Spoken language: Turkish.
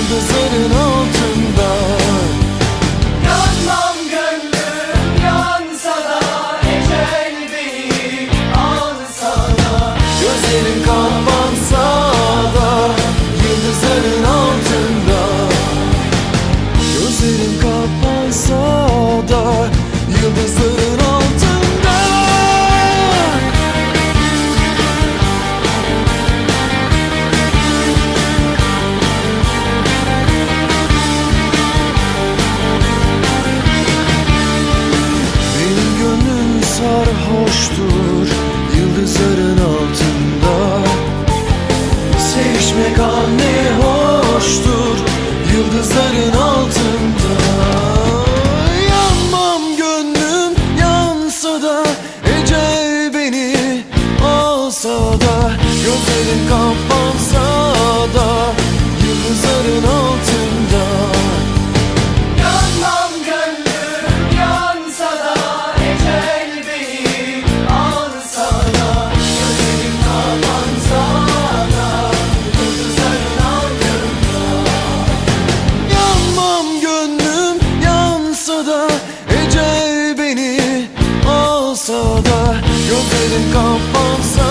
Yıldızların sarhoştur Yıldızların altında. Sevişmek anne hoştur Yıldızların altında. Yanmam gönlüm yansa da Ecel beni alsa da Gözlerin kapansa da Yıldızların altında. Sağda gözlerin kapansa